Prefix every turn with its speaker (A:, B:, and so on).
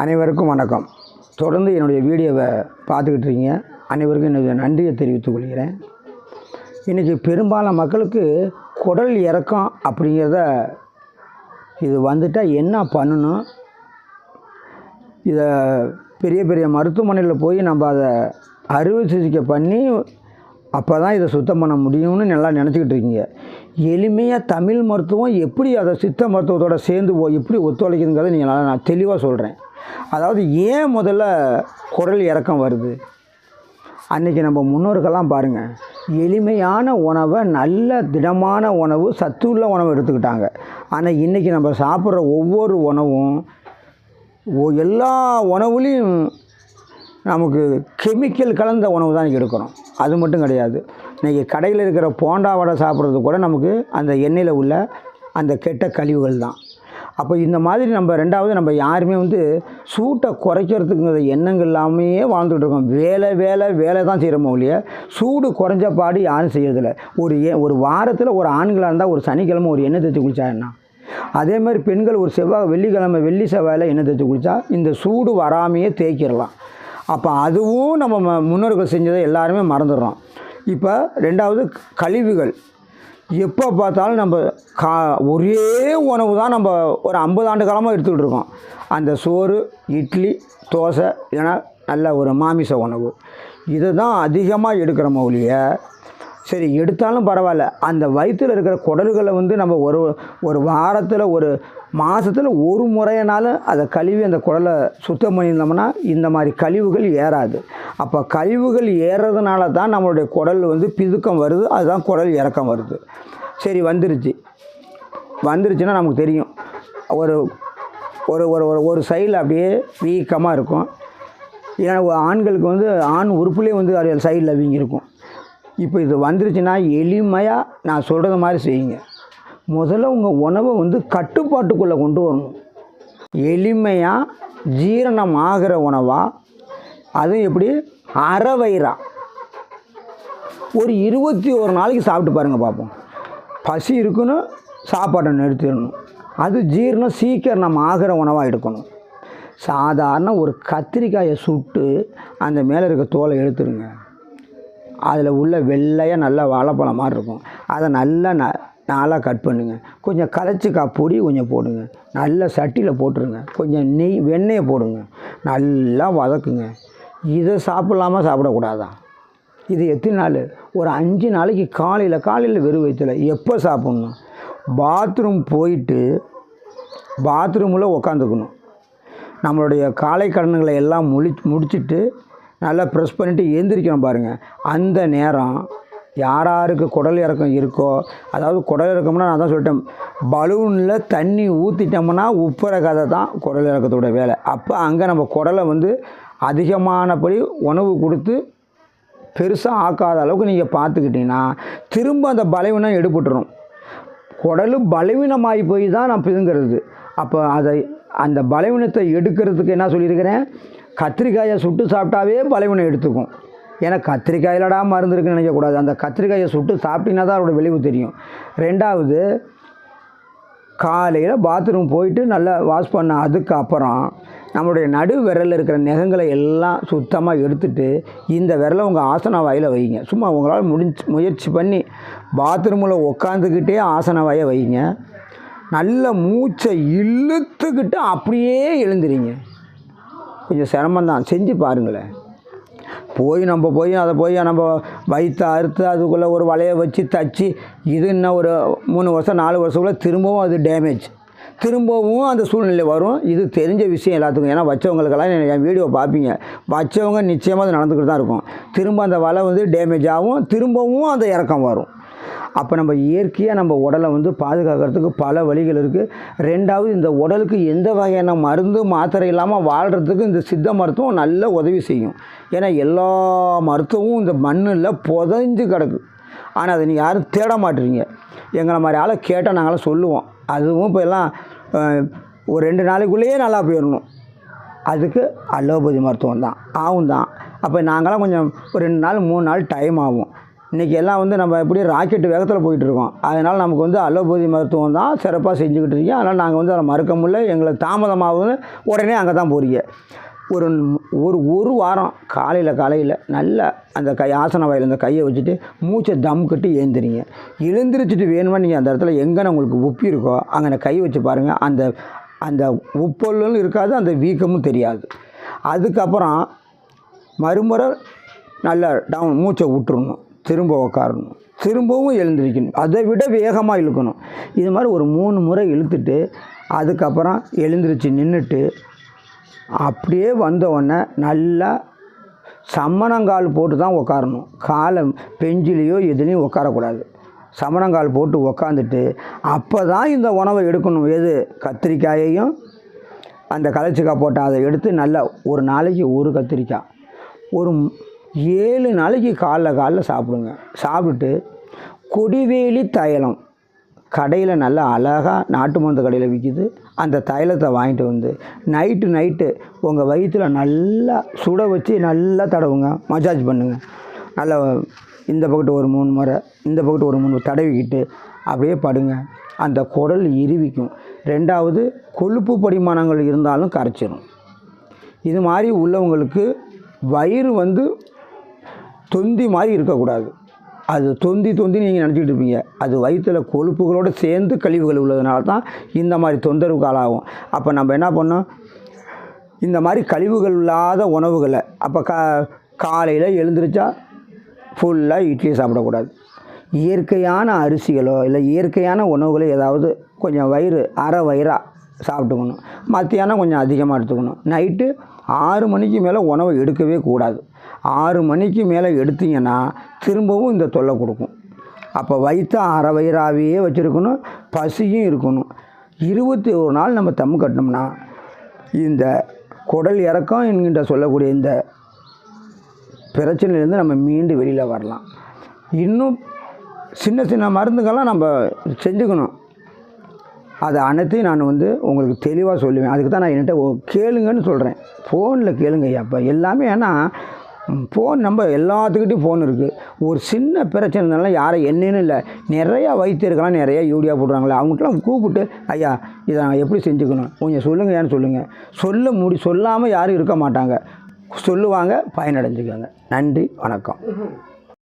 A: அனைவருக்கும் வணக்கம். தொடர்ந்து என்னுடைய வீடியோவை பார்த்துக்கிட்டு இருக்கீங்க. அனைவருக்கும் என்னுடைய நன்றியை தெரிவித்துக் கொள்கிறேன். இன்றைக்கி பெரும்பாலான மக்களுக்கு குடல் இறக்கம் அப்படிங்கிறத இது வந்துட்டால் என்ன பண்ணணும்? இதை பெரிய பெரிய மருத்துவமனையில் போய் நம்ம அதை அறுவை சிகிச்சை பண்ணி அப்போ தான் இதை சுத்தம் பண்ண முடியும்னு நல்லா நினச்சிக்கிட்டு இருக்கீங்க. எளிமையாக தமிழ் மருத்துவம் எப்படி அதை சித்த மருத்துவத்தோட சேர்ந்து போ எப்படி ஒத்துழைக்குதுங்கிறத நீங்கள் நல்லா நான் தெளிவாக சொல்கிறேன் அதாவது ஏன் முதல்ல குரல் இறக்கம் வருது? அன்றைக்கி நம்ம முன்னோர்கள்லாம் பாருங்கள் எளிமையான உணவை நல்ல திடமான உணவு சத்துள்ள உணவு எடுத்துக்கிட்டாங்க. ஆனால் இன்றைக்கி நம்ம சாப்பிட்ற ஒவ்வொரு உணவும் எல்லா உணவுலேயும் நமக்கு கெமிக்கல் கலந்த உணவு தான் எடுக்கணும். எடுக்கிறோம் அது மட்டும் கிடையாது. இன்றைக்கி கடையில் இருக்கிற போண்டா வடை சாப்பிட்றது கூட நமக்கு அந்த எண்ணெயில் உள்ள அந்த கெட்ட கழிவுகள் தான். அப்போ இந்த மாதிரி நம்ம ரெண்டாவது நம்ம யாருமே வந்து சூட்டை குறைக்கிறதுக்குங்கிற எண்ணங்கள் இல்லாமையே வாழ்ந்துகிட்டு இருக்கோம். வேலை வேலை வேலை தான் செய்கிறோமோ ஒழிய சூடு குறைஞ்ச பாடு யாரும் செய்யறதில்ல. ஒரு ஏ ஒரு வாரத்தில் ஒரு ஆண்களாக இருந்தால் ஒரு சனிக்கிழமை ஒரு எண்ணெய் தேய்ச்சி குளிச்சா என்ன? அதே மாதிரி பெண்கள் ஒரு செவ்வாய் வெள்ளிக்கிழமை வெள்ளி செவ்வாயில் எண்ணெய் தேய்ச்சி குளித்தா இந்த சூடு வராமையே தேய்க்கிடலாம் அப்போ அதுவும் நம்ம ம- முன்னோர்கள் செஞ்சதை எல்லாருமே மறந்துடுறோம். இப்போ ரெண்டாவது கழிவுகள். எப்போ பார்த்தாலும் நம்ம கா ஒரே உணவு தான் நம்ம ஒரு ஐம்பது ஆண்டு காலமாக எடுத்துக்கிட்டு இருக்கோம். அந்த சோறு இட்லி தோசை ஏன்னா நல்ல ஒரு மாமிச உணவு. இதை தான் அதிகமாக எடுக்கிறோமோ ஒழிய சரி எடுத்தாலும் பரவாயில்ல. அந்த வயிற்றில் இருக்கிற குடல்களை வந்து நம்ம ஒரு ஒரு வாரத்தில் ஒரு மாதத்தில் ஒரு முறையினாலும் அதை கழுவி அந்த குடலை சுத்தம் பண்ணியிருந்தோம்னா இந்த மாதிரி கழிவுகள் ஏறாது. அப்போ கழிவுகள் ஏறுறதுனால தான் நம்மளுடைய குடல் வந்து பிதுக்கம் வருது அதுதான் குடல் இறக்கம் வருது. சரி வந்துருச்சு. வந்துருச்சுன்னா நமக்கு தெரியும். ஒரு ஒரு ஒரு ஒரு ஒரு சைடில் அப்படியே வீக்கமாக இருக்கும். ஏன்னா ஆண்களுக்கு வந்து ஆண் உறுப்புலேயே வந்து அது சைடில் வீங்கியிருக்கும். இப்போ இது வந்துருச்சுன்னா எளிமையாக நான் சொல்கிறது மாதிரி செய்யுங்க. முதல்ல உங்கள் உணவை வந்து கட்டுப்பாட்டுக்குள்ளே கொண்டு வரணும். எளிமையாக ஜீரணம் ஆகிற உணவாக அதுவும் எப்படி? அரை வயிறா ஒரு இருபத்தி ஒரு நாளைக்கு சாப்பிட்டு பாருங்கள் பார்ப்போம் பசி இருக்குன்னு சாப்பாட்டை நிறுத்திடணும். அது ஜீரணம் சீக்கிரம் நம்ம ஆகிற உணவாக எடுக்கணும். சாதாரண ஒரு கத்திரிக்காயை சுட்டு அந்த மேலே இருக்க தோலை எடுத்துருங்க. அதில் உள்ள வெள்ளையாக நல்லா வாழைப்பழம் மாதிரி இருக்கும். அதை நல்லா ந நாளாக கட் பண்ணுங்க. கொஞ்சம் கலைச்சிக்கா பொடி கொஞ்சம் போடுங்க. நல்லா சட்டியில் போட்டுருங்க. கொஞ்சம் நெய் வெண்ணெயை போடுங்க. நல்லா வதக்குங்க. இதை சாப்பிட்லாமா சாப்பிடக்கூடாதா? இது எத்தனை நாள்? ஒரு அஞ்சு நாளைக்கு காலையில் காலையில் வெறும் வயிற்றுல எப்போ சாப்பிட்ணும்? பாத்ரூம் போயிட்டு பாத்ரூமில் உக்காந்துக்கணும். நம்மளுடைய காலை கடன்களை எல்லாம் முடி முடிச்சுட்டு நல்லா ப்ரெஸ் பண்ணிவிட்டு எழுந்திரிக்கணும் பாருங்கள் அந்த நேரம் யார் யாருக்கு குடல் இறக்கம் இருக்கோ அதாவது குடல் இறக்கம்னா நான் தான் சொல்லிட்டேன் பலூனில் தண்ணி ஊற்றிட்டோம்னா உப்புற கதை தான் குடல் இறக்கத்தோட வேலை. அப்போ அங்கே நம்ம குடலை வந்து அதிகமானபடி உணவு கொடுத்து பெருசாக ஆக்காத அளவுக்கு நீங்கள் பார்த்துக்கிட்டிங்கன்னா திரும்ப அந்த பலவீனம் எடுபட்டுரும். குடலு பலவீனமாகி போய் தான் நான் பிதுங்கிறது. அப்போ அதை அந்த பலவீனத்தை எடுக்கிறதுக்கு என்ன சொல்லியிருக்கிறேன்? கத்திரிக்காயை சுட்டு சாப்பிட்டாவே பலவீனம் எடுத்துக்கும். ஏன்னா கத்திரிக்காயிலடா மருந்து இருக்குன்னு நினைக்கக்கூடாது. அந்த கத்திரிக்காயை சுட்டு சாப்பிட்டீங்கன்னா தான் அதோட விளைவு தெரியும். ரெண்டாவது காலையில் பாத்ரூம் போயிட்டு நல்லா வாஷ் பண்ண அதுக்கப்புறம் நம்மளுடைய நடு விரலில் இருக்கிற நகங்களை எல்லாம் சுத்தமாக எடுத்துட்டு இந்த விரலை உங்கள் ஆசன வாயில் வைங்க. சும்மா உங்களால் முடிஞ்சு முயற்சி பண்ணி பாத்ரூமில் உட்காந்துக்கிட்டே ஆசன வாயை வைங்க. நல்ல மூச்சை இழுத்துக்கிட்டு அப்படியே எழுந்துறீங்க கொஞ்சம் சிரமம்தான். செஞ்சு பாருங்களேன். போய் நம்ம போய் அதை போய் நம்ம வயிற்று அறுத்து அதுக்குள்ளே ஒரு வலையை வச்சு தச்சு இது இன்னும் ஒரு மூணு வருஷம் நாலு வருஷக்குள்ளே திரும்பவும் அது டேமேஜ் திரும்பவும் அந்த சூழ்நிலை வரும். இது தெரிஞ்ச விஷயம் எல்லாத்துக்கும். ஏன்னா வச்சவங்களுக்கெல்லாம் என் என் வீடியோ பார்ப்பீங்க. வச்சவங்க நிச்சயமாக அது நடந்துக்கிட்டு தான் இருக்கும். திரும்ப அந்த வலை வந்து டேமேஜ் ஆகும். திரும்பவும் அந்த இறக்கம் வரும். அப்போ நம்ம இயற்கையாக நம்ம உடலை வந்து பாதுகாக்கிறதுக்கு பல வழிகள் இருக்குது ரெண்டாவது இந்த உடலுக்கு எந்த வகையான மருந்து மாத்திரை இல்லாமல் வாழ்கிறதுக்கு இந்த சித்த மருத்துவம் நல்ல உதவி செய்யும். ஏன்னா எல்லா மருத்துவமும் இந்த மண்ணில் புதைஞ்சு கிடக்கு. ஆனால் அதை நீங்கள் யாரும் தேட மாட்டுறீங்க எங்களை மாதிரி ஆளை கேட்டால் நாங்களாம் சொல்லுவோம். அதுவும் இப்போ எல்லாம் ஒரு ரெண்டு நாளைக்குள்ளேயே நல்லா போயிடணும். அதுக்கு அலோபதி மருத்துவம் தான். ஆகும் தான் அப்போ நாங்களாம் கொஞ்சம் ஒரு ரெண்டு நாள் மூணு நாள் டைம் ஆகும். இன்றைக்கி எல்லாம் வந்து நம்ம எப்படி ராக்கெட் வேகத்தில் போயிட்டுருக்கோம். அதனால் நமக்கு வந்து அலோபதி மருத்துவம் தான் சிறப்பாக செஞ்சுக்கிட்டு இருக்கீங்க. அதனால் நாங்கள் வந்து அதை மறுக்க முடியல. எங்களுக்கு தாமதமாகவும் உடனே அங்கே தான் போகிறீங்க ஒரு ஒரு ஒரு வாரம் காலையில் காலையில் நல்லா அந்த கை ஆசன வாயில் அந்த கையை வச்சுட்டு மூச்சை தம் கட்டி ஏந்திரிங்க எழுந்திரிச்சிட்டு வேணுமா நீங்கள் அந்த இடத்துல எங்கேன்னு உங்களுக்கு உப்பி இருக்கோ அங்கே கை வச்சு பாருங்கள் அந்த அந்த உப்பொல்லும் இருக்காது அந்த வீக்கமும் தெரியாது. அதுக்கப்புறம் மறுமுறை நல்லா டவுன் மூச்சை விட்டுருணும் திரும்ப உக்காரணும் திரும்பவும் எழுந்திரிக்கணும். அதை விட வேகமாக இழுக்கணும். இது மாதிரி ஒரு மூணு முறை இழுத்துட்டு அதுக்கப்புறம் எழுந்திரிச்சு நின்றுட்டு அப்படியே வந்தவுடனே நல்லா சம்மணங்கால் போட்டு தான் உக்காரணும். காலை பெஞ்சிலையோ எதுலேயும் உட்காரக்கூடாது சமணங்கால் போட்டு உக்காந்துட்டு அப்போ தான் இந்த உணவை எடுக்கணும். எது? கத்திரிக்காயையும் அந்த கலச்சிக்காய் போட்டால் அதை எடுத்து நல்லா ஒரு நாளைக்கு ஒரு கத்திரிக்காய். ஒரு ஏழு நாளைக்கு காலைல காலைல சாப்பிடுங்க. சாப்பிட்டுட்டு கொடிவேலி தைலம். கடையில் நல்லா அழகாக நாட்டு மருந்து கடையில் விற்கிது அந்த தைலத்தை வாங்கிட்டு வந்து நைட்டு நைட்டு உங்கள் வயிற்றில் நல்லா சுட வச்சு நல்லா தடவுங்க. மசாஜ் பண்ணுங்கள் நல்லா இந்த பக்கத்து ஒரு மூணு முறை இந்த பக்கத்து ஒரு மூணு முறை தடவிக்கிட்டு அப்படியே படுங்க. அந்த குடல் இறுவிக்கும் ரெண்டாவது கொழுப்பு படிமானங்கள் இருந்தாலும் கரைச்சிரும். இது மாதிரி உள்ளவங்களுக்கு வயிறு வந்து தொந்தி மாதிரி இருக்கக்கூடாது. அது தொந்தி தொந்தி நீங்கள் நினச்சிக்கிட்டு இருப்பீங்க. அது வயிற்றில் கொழுப்புகளோடு சேர்ந்து கழிவுகள் உள்ளதுனால தான் இந்த மாதிரி தொந்தரவுக்கு ஆளாகும். அப்போ நம்ம என்ன பண்ணோம் இந்த மாதிரி கழிவுகள் இல்லாத உணவுகளை அப்போ கா காலையில் எழுந்திரிச்சா ஃபுல்லாக இட்லி சாப்பிடக்கூடாது. இயற்கையான அரிசிகளோ இல்லை இயற்கையான உணவுகளோ ஏதாவது கொஞ்சம் வயிறு அரை வயிறாக சாப்பிட்டுக்கணும். மத்தியானம் கொஞ்சம் அதிகமாக எடுத்துக்கணும். நைட்டு ஆறு மணிக்கு மேலே உணவை எடுக்கவே கூடாது. ஆறு மணிக்கு மேலே எடுத்தீங்கன்னா திரும்பவும் இந்த தொல்லை கொடுக்கும். அப்போ வைத்த அரை வச்சுருக்கணும் பசியும் இருக்கணும். இருபத்தி ஒரு நாள் நம்ம தம் கட்டினோம்னா இந்த குடல் இறக்கம் என்கின்ற சொல்லக்கூடிய இந்த பிரச்சனையிலேருந்து நம்ம மீண்டு வெளியில் வரலாம். இன்னும் சின்ன சின்ன மருந்துகள்லாம் நம்ம செஞ்சுக்கணும். அதை அனைத்தையும் நான் வந்து உங்களுக்கு தெளிவாக சொல்லுவேன். அதுக்கு தான் நான் என்கிட்ட கேளுங்கன்னு சொல்கிறேன் ஃபோனில் கேளுங்க ஐயா. அப்போ எல்லாமே ஏன்னா ஃபோன் நம்ம எல்லாத்துக்கிட்டையும் ஃபோன் இருக்குது ஒரு சின்ன பிரச்சனை இருந்தாலும் யாரை என்னன்னு இல்லை. நிறையா வைத்தியர்கள்லாம் நிறையா யூடியா போடுறாங்களே அவங்ககிட்டலாம் கூப்பிட்டு ஐயா இதை நான் எப்படி செஞ்சுக்கணும்? கொஞ்சம் சொல்லுங்க ஏன்னு சொல்லுங்கள் சொல்ல முடி சொல்லாமல் யாரும் இருக்க மாட்டாங்க. சொல்லுவாங்க பயனடைஞ்சுக்கோங்க நன்றி வணக்கம்.